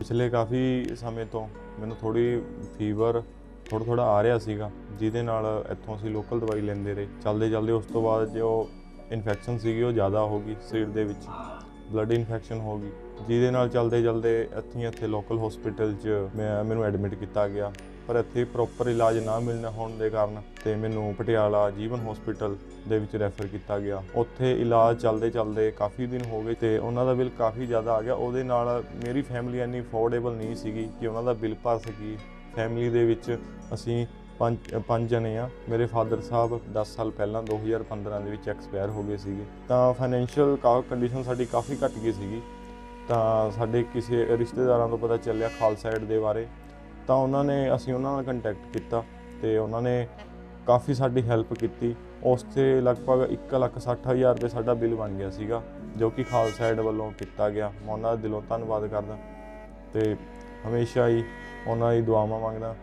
ਪਿਛਲੇ ਕਾਫੀ ਸਮੇਂ ਤੋਂ ਮੈਨੂੰ ਥੋੜੀ ਫੀਵਰ ਥੋੜਾ ਥੋੜਾ ਆ ਰਿਹਾ ਸੀਗਾ, ਜਿਹਦੇ ਨਾਲ ਇੱਥੋਂ ਅਸੀਂ ਲੋਕਲ ਦਵਾਈ ਲੈਂਦੇ ਰਹੇ। ਚੱਲਦੇ ਚੱਲਦੇ ਉਸ ਤੋਂ ਬਾਅਦ ਜੋ ਇਨਫੈਕਸ਼ਨ ਸੀਗੀ ਉਹ ਜ਼ਿਆਦਾ ਹੋ ਗਈ, ਸਰੀਰ ਦੇ ਵਿੱਚ ਬਲੱਡ ਇਨਫੈਕਸ਼ਨ ਹੋ ਗਈ। ਜਿਹਦੇ ਨਾਲ ਚੱਲਦੇ ਚਲਦੇ ਇੱਥੇ ਇੱਥੇ ਲੋਕਲ ਹਸਪੀਟਲ 'ਚ ਮੈਂ, ਮੈਨੂੰ ਐਡਮਿਟ ਕੀਤਾ ਗਿਆ। ਪਰ ਇੱਥੇ ਪ੍ਰੋਪਰ ਇਲਾਜ ਨਾ ਮਿਲਣਾ ਹੋਣ ਦੇ ਕਾਰਨ ਤੇ ਮੈਨੂੰ ਪਟਿਆਲਾ ਜੀਵਨ ਹਸਪੀਟਲ ਦੇ ਵਿੱਚ ਰੈਫਰ ਕੀਤਾ ਗਿਆ। ਉੱਥੇ ਇਲਾਜ ਚੱਲਦੇ ਚੱਲਦੇ ਕਾਫੀ ਦਿਨ ਹੋ ਗਏ ਤੇ ਉਹਨਾਂ ਦਾ ਬਿੱਲ ਕਾਫੀ ਜ਼ਿਆਦਾ ਆ ਗਿਆ। ਉਹਦੇ ਨਾਲ ਮੇਰੀ ਫੈਮਿਲੀ ਇੰਨੀ ਅਫੋਰਡੇਬਲ ਨਹੀਂ ਸੀਗੀ ਕਿ ਉਹਨਾਂ ਦਾ ਬਿੱਲ ਭਰ ਸਕੀ ਫੈਮਿਲੀ ਦੇ ਵਿੱਚ ਅਸੀਂ ਪੰਜ ਪੰਜ ਜਣੇ ਆ। ਮੇਰੇ ਫਾਦਰ ਸਾਹਿਬ 10 ਸਾਲ ਪਹਿਲਾਂ 2015 ਦੇ ਵਿੱਚ ਐਕਸਪਾਇਰ ਹੋ ਗਏ ਸੀਗੇ। ਤਾਂ ਫਾਈਨੈਂਸ਼ੀਅਲ ਕੰਡੀਸ਼ਨ ਸਾਡੀ ਕਾਫੀ ਘਟ ਗਈ ਸੀਗੀ। ਤਾਂ ਸਾਡੇ ਕਿਸੇ ਰਿਸ਼ਤੇਦਾਰਾਂ ਤੋਂ ਪਤਾ ਚੱਲਿਆ ਖਾਲਸਾ ਏਡ ਦੇ ਬਾਰੇ। ਤਾਂ ਉਹਨਾਂ ਨੇ ਅਸੀਂ ਉਹਨਾਂ ਨਾਲ ਕੰਟੈਕਟ ਕੀਤਾ ਤੇ ਉਹਨਾਂ ਨੇ ਕਾਫੀ ਸਾਡੀ ਹੈਲਪ ਕੀਤੀ। ਉਸ ਤੇ ਲਗਭਗ 1,60,000 ਰੁਪਏ ਸਾਡਾ ਬਿੱਲ ਬਣ ਗਿਆ ਸੀਗਾ ਜੋ ਕਿ ਖਾਲਸਾ ਏਡ ਵੱਲੋਂ ਕੀਤਾ ਗਿਆ। ਮੈਂ ਉਹਨਾਂ ਦਾ ਦਿਲੋਂ ਧੰਨਵਾਦ ਕਰਦਾ ਤੇ ਹਮੇਸ਼ਾ ਹੀ ਉਹਨਾਂ ਦੀ ਦੁਆਵਾਂ ਮੰਗਦਾ।